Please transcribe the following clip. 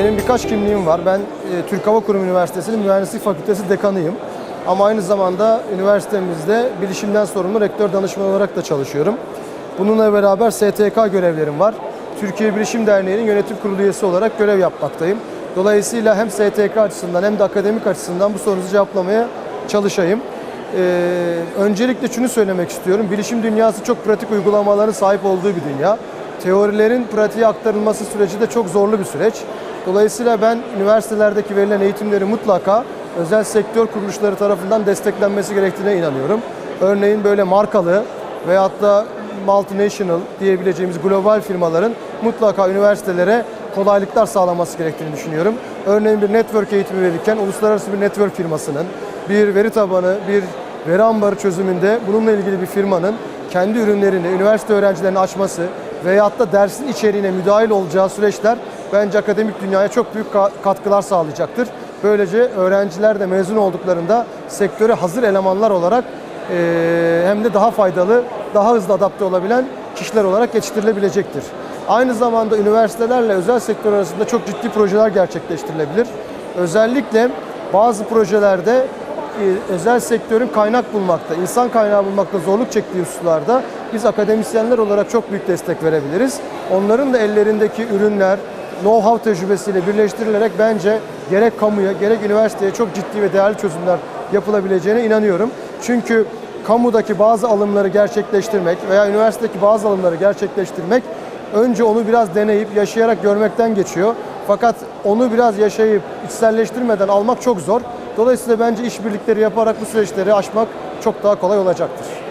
Benim birkaç kimliğim var. Ben e, Türk Hava Kurumu Üniversitesi'nin Mühendislik Fakültesi dekanıyım. Ama aynı zamanda üniversitemizde bilişimden sorumlu rektör danışman olarak da çalışıyorum. Bununla beraber STK görevlerim var. Türkiye Bilişim Derneği'nin yönetim kurulu üyesi olarak görev yapmaktayım. Dolayısıyla hem STK açısından hem de akademik açısından bu sorunuzu cevaplamaya çalışayım. Ee, öncelikle şunu söylemek istiyorum. Bilişim dünyası çok pratik uygulamaların sahip olduğu bir dünya. Teorilerin pratiğe aktarılması süreci de çok zorlu bir süreç. Dolayısıyla ben üniversitelerdeki verilen eğitimleri mutlaka özel sektör kuruluşları tarafından desteklenmesi gerektiğine inanıyorum. Örneğin böyle markalı veyahut da multinational diyebileceğimiz global firmaların mutlaka üniversitelere kolaylıklar sağlaması gerektiğini düşünüyorum. Örneğin bir network eğitimi verirken uluslararası bir network firmasının bir veri tabanı, bir veri ambarı çözümünde bununla ilgili bir firmanın kendi ürünlerini üniversite öğrencilerine açması veyahut da dersin içeriğine müdahil olacağı süreçler bence akademik dünyaya çok büyük ka- katkılar sağlayacaktır. Böylece öğrenciler de mezun olduklarında sektöre hazır elemanlar olarak eee, hem de daha faydalı, daha hızlı adapte olabilen kişiler olarak yetiştirilebilecektir. Aynı zamanda üniversitelerle özel sektör arasında çok ciddi projeler gerçekleştirilebilir. Özellikle bazı projelerde e, özel sektörün kaynak bulmakta, insan kaynağı bulmakta zorluk çektiği hususlarda biz akademisyenler olarak çok büyük destek verebiliriz. Onların da ellerindeki ürünler, know-how tecrübesiyle birleştirilerek bence gerek kamuya gerek üniversiteye çok ciddi ve değerli çözümler yapılabileceğine inanıyorum. Çünkü kamudaki bazı alımları gerçekleştirmek veya üniversitedeki bazı alımları gerçekleştirmek önce onu biraz deneyip yaşayarak görmekten geçiyor. Fakat onu biraz yaşayıp içselleştirmeden almak çok zor. Dolayısıyla bence işbirlikleri yaparak bu süreçleri aşmak çok daha kolay olacaktır.